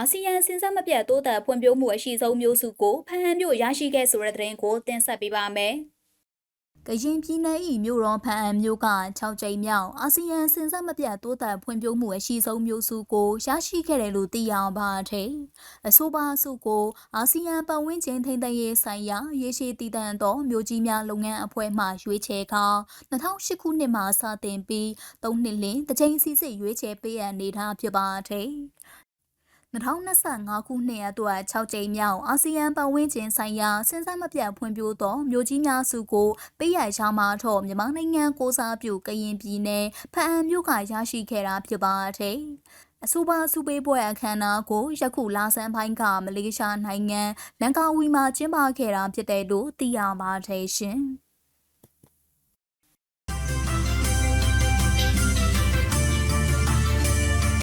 အာဆီယံစဉ်ဆက်မပြတ်တိုးတက်ဖွံ့ဖြိုးမှုအရှိဆုံးမျိုးစုကိုဖန်ဟန်မြို့ရရှိခဲ့ဆိုတဲ့သတင်းကိုတင်ဆက်ပေးပါမယ်။ကရင်ပြည်နယ်၏မြို့တော်ဖန်အံမြို့က6ကြိမ်မြောက်အာဆီယံစဉ်ဆက်မပြတ်တိုးတက်ဖွံ့ဖြိုးမှုအရှိဆုံးမျိုးစုကိုရရှိခဲ့တယ်လို့သိရပါသည်။အဆိုပါစုကိုအာဆီယံပတ်ဝန်းကျင်ထိန်းသိမ်းရေးဆိုင်ရာရေရှည်တည်တံ့သောမြို့ကြီးများလုပ်ငန်းအဖွဲ့မှရွေးချယ်ခါ2008ခုနှစ်မှာစတင်ပြီး3နှစ်လတစ်ကြိမ်စီစစ်ရွေးချယ်ပေးအပ်နေတာဖြစ်ပါသည်။ 2025ခုနှစ်အတွက်6ကြိမ်မြောက်အာဆီယံပတ်ဝန်းကျင်ဆိုင်ရာစဉ်ဆက်မပြတ်ဖွံ့ဖြိုးသောမြို့ကြီးများစုကိုပေးရချမှာတော့မြန်မာနိုင်ငံကိုစားပြုကရင်ပြည်နယ်ဖအံမြို့ကရရှိခဲ့တာဖြစ်ပါတယ်။အဆိုပါစုပေးပွဲအခမ်းအနားကိုယခုလာဆန်းပိုင်းကမလေးရှားနိုင်ငံလန်ကာဝီမှာကျင်းပခဲ့တာဖြစ်တယ်လို့သိရပါတယ်ရှင်။